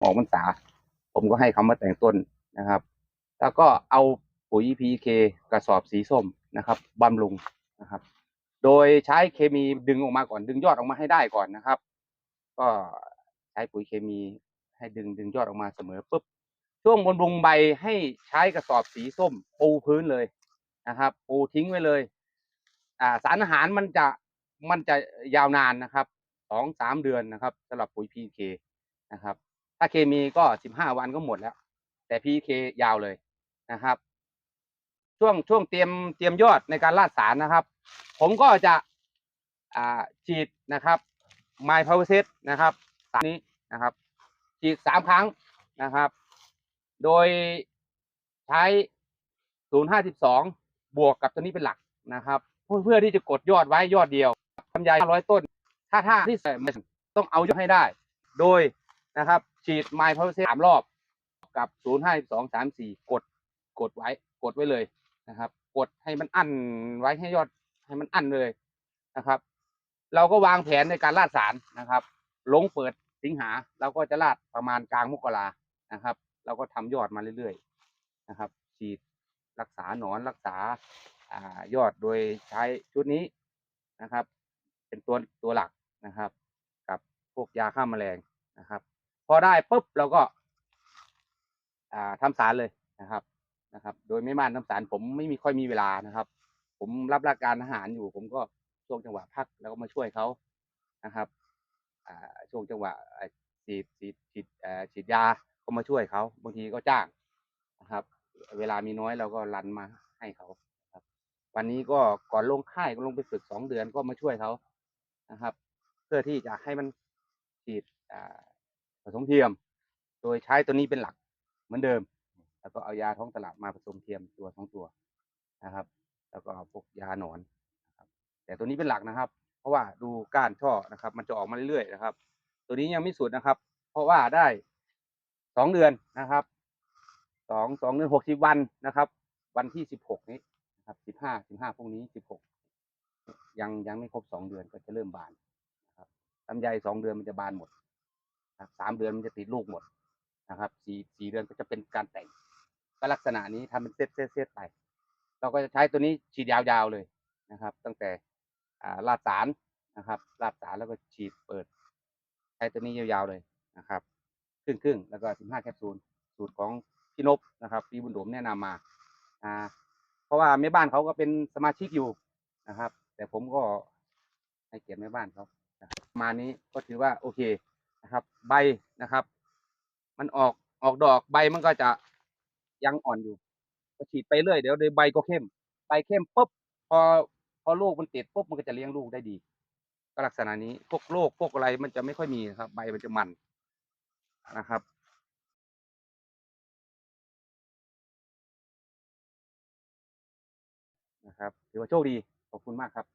ออกพรรษา ผมก็ให้เขามาแต่งต้นนะครับ แล้วก็เอาปุ๋ย PK กระสอบสีส้มนะครับบำรุงนะครับ โดยใช้เคมีดึงออกมาก่อนดึงยอดออกมาให้ได้ก่อนนะครับ ก็ใช้ปุ๋ยเคมีให้ดึงดึงยอดออกมาเสมอปุ๊บช่วงบำรุงใบให้ใช้กระสอบสีส้มปูพื้นเลยนะครับ ปูทิ้งไว้เลย อ่าสารอาหารมันจะมันจะยาวนานนะครับสองสามเดือนนะครับสำหรับปุ๋ย PK นะครับ ถ้าเคมีก็สิบห้าวันก็หมดแล้ว แต่ PK ยาวเลยนะครับ ช่วงช่วงเตรียมเตรียมยอดในการลาดสารนะครับ ผมก็จะอ่าฉีดนะครับไมพาวเวอร์เซตนะครับสารนี้นะครับ ฉีดสามครั้งนะครับ โดยใช้052บสองบวกกับตัวนี้เป็นหลักนะครับเพื่อเพื่อที่จะกดยอดไว้ยอดเดียวทำยายร้อยต้น ถ้าถ้าที่ใส่มันต้องเอายอดให้ได้ โดย นะครับ ฉีดไมพาวเวอร์เซตสามรอบกับ052 34กดกดไว้กดไว้เลยนะครับ กดให้มันอั้นไว้ให้ยอดให้มันอั้นเลยนะครับ เราก็วางแผนในการลาดสารนะครับ ลงเปิดสิงหาเราก็จะลาดประมาณกลางมกรานะครับ เราก็ทำยอดมาเรื่อยๆนะครับ ฉีดรักษาหนอนรักษาอ่ายอดโดยใช้ชุดนี้นะครับ เป็นตัวตัวหลักนะครับ กับพวกยาฆ่าแมลงนะครับ พอได้ปุ๊บเราก็ อ่าทำสารเลยนะครับนะครับ โดยไม่มานทำสารผมไม่มีค่อยมีเวลานะครับ ผมรับราชการทหารอยู่ ผมก็ช่วงจังหวะพักแล้วก็มาช่วยเขานะครับ อ่าช่วงจังหวะฉีดฉีดฉีดเอ่อฉีดยาก็มาช่วยเขาบางทีก็จ้างนะครับ เวลามีน้อยเราก็รันมาให้เขาครับ วันนี้ก็ก่อนลงค่ายก็ลงไปฝึกสองเดือนก็มาช่วยเขานะครับ เพื่อที่จะให้มันฉีดอ่า สมเทียม โดยใช้ตัวนี้เป็นหลักเหมือนเดิม แล้วก็เอายาท้องตลาดมาผสมเทียมตัวสองตัวนะครับ แล้วก็เอาพวกยาหนอนนะครับแต่ตัวนี้เป็นหลักนะครับ เพราะว่าดูก้านช่อนะครับ มันจะออกมาเรื่อยๆนะครับ ตัวนี้ยังไม่สุดนะครับ เพราะว่าได้สองเดือนนะครับสองสองเดือนหกสิบวันนะครับ วันที่สิบหกนี้นะครับสิบห้าสิบห้าพรุ่งนี้สิบหกยังยังไม่ครบสองเดือนก็จะเริ่มบานนะครับลำไยสองเดือนมันจะบานหมด สามเดือนมันจะติดลูกหมดนะครับสี่สี่เดือนก็จะเป็นการแต่งก็ลักษณะนี้ทำเป็นเซตเซตเซตไป เราก็จะใช้ตัวนี้ฉีดยาวๆเลยนะครับ ตั้งแต่อ่าลาดสารนะครับลาดสารแล้วก็ฉีดเปิด ใช้ตัวนี้ยาวๆเลยนะครับ ครึ่งครึ่งแล้วก็สิบห้าแคปซูลสูตรของพี่นพนะครับพี่บุญโดมแนะนำมาอ่าเพราะว่าแม่บ้านเขาก็เป็นสมาชิกอยู่นะครับ แต่ผมก็ให้เกียรติแม่บ้านเขาประมาณนี้ก็ถือว่าโอเค นะครับ ใบนะครับ มันออกออกดอกใบมันก็จะยังอ่อนอยู่ก็ฉีดไปเรื่อยเดี๋ยวเดี๋ยวใบก็เข้ม ใบเข้มปุ๊บพอพอลูกมันติดปุ๊บมันก็จะเลี้ยงลูกได้ดี ก็ลักษณะนี้พวกโรคพวกอะไรมันจะไม่ค่อยมีครับ ใบมันจะมันนะครับนะครับถือว่าโชคดีขอบคุณมากครับ